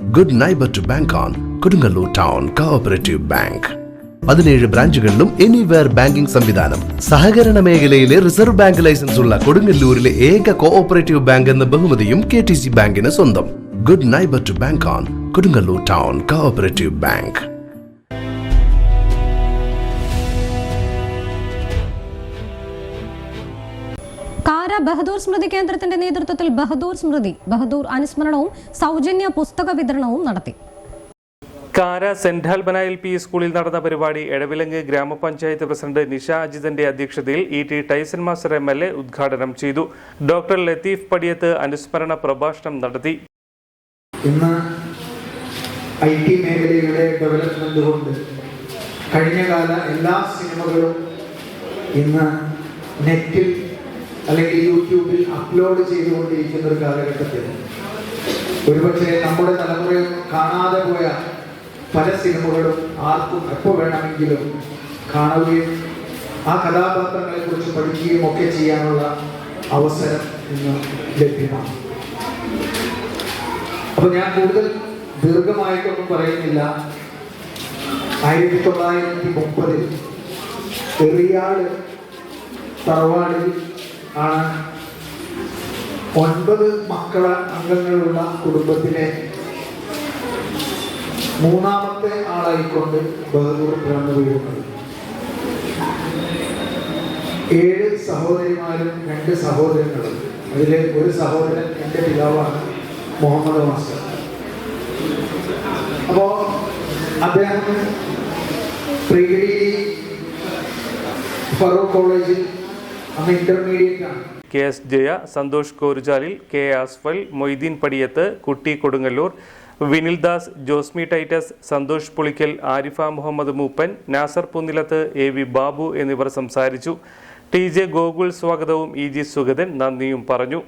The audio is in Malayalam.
Good neighbour to bank on Kodungallur town cooperative bank പതിനേഴ് ബ്രാഞ്ചുകളിലും എനിവെയർ ബാങ്കിംഗ് സംവിധാനം. സഹകരണ മേഖലയിലെ റിസർവ് ബാങ്ക് ലൈസൻസ് ഉള്ള കൊടുങ്ങല്ലൂരിലെ ഏക കോഓപ്പറേറ്റീവ് ബാങ്ക് എന്ന ബഹുമതിയും കെ ടി സി ബാങ്കിന് സ്വന്തം. Good neighbour to bank on Kodungallur town cooperative bank Bahadur സ്മൃതി കേന്ദ്രത്തിന്റെ നേതൃത്വത്തിൽ ബഹദൂർ സ്മൃതി ബഹദൂർ അനുസ്മരണവും സൗജന്യ പുസ്തക വിതരണവും നടത്തി. കാര സെന്റ് ആൽബനായിൽ പി സ്കൂളിൽ നടന്ന പരിപാടി എടവിലങ്ങ് ഗ്രാമപഞ്ചായത്ത് പ്രസിഡന്റ് നിഷ അജിതന്റെ അധ്യക്ഷതയിൽ E T Tyson master M L A ഉദ്ഘാടനം ചെയ്തു. ഡോക്ടർ ലത്തീഫ് പടിയത്ത് അനുസ്മരണ പ്രഭാഷണം നടത്തി. ഇന്ന് ഐ ടി മേഖലയുടെ ഡെവലപ്മെന്റ് കൊണ്ട് കഴിഞ്ഞകാല എല്ലാ സിനിമകളും ഇന്ന് നെറ്റിൽ അല്ലെങ്കിൽ യൂട്യൂബിൽ അപ്ലോഡ് ചെയ്തുകൊണ്ടിരിക്കുന്ന ഒരു കാലഘട്ടത്തിൽ. ഒരുപക്ഷെ നമ്മുടെ തലമുറയൊന്നും കാണാതെ പോയ പല സിനിമകളും ആർക്കും എപ്പോൾ വേണമെങ്കിലും കാണുകയും ആ കഥാപാത്രങ്ങളെ കുറിച്ച് പഠിക്കുകയും ഒക്കെ ചെയ്യാനുള്ള അവസരം ഇന്ന് ലഭ്യമാണ്. അപ്പൊ ഞാൻ കൂടുതൽ ദീർഘമായിട്ടൊന്നും പറയുന്നില്ല. ആയിരത്തി തൊള്ളായിരത്തി മുപ്പതിൽ എറിയാട് തറവാടിൽ ആണ്. ഒൻപത് മക്കള അംഗങ്ങളുള്ള കുടുംബത്തിലെ മൂന്നാമത്തെ ആളായിക്കൊണ്ട് ബഹദൂർ പിറന്നു വീഴുന്നത്. ഏഴ് സഹോദരിമാരും രണ്ട് സഹോദരങ്ങളും. അതിലെ ഒരു സഹോദരൻ എന്റെ പിതാവാണ് മുഹമ്മദ് മാസ്റ്റർ. അപ്പോ അദ്ദേഹം പ്രീഡിഗ്രി ഫറൂഖ് കോളേജിൽ K S Jaya Santhosh Koruchalil K Asfal Moideen Padiyath Kutty Kodungallur Vinildas Josmi Titus Santhosh Pulikkal Arifa Muhammad Mooppan Nasar Punnilath A V Babu എന്നിവർ സംസാരിച്ചു. ടി ജെ ഗോകുൽ സ്വാഗതവും ഇ ജി സുഗതൻ നന്ദിയും പറഞ്ഞു.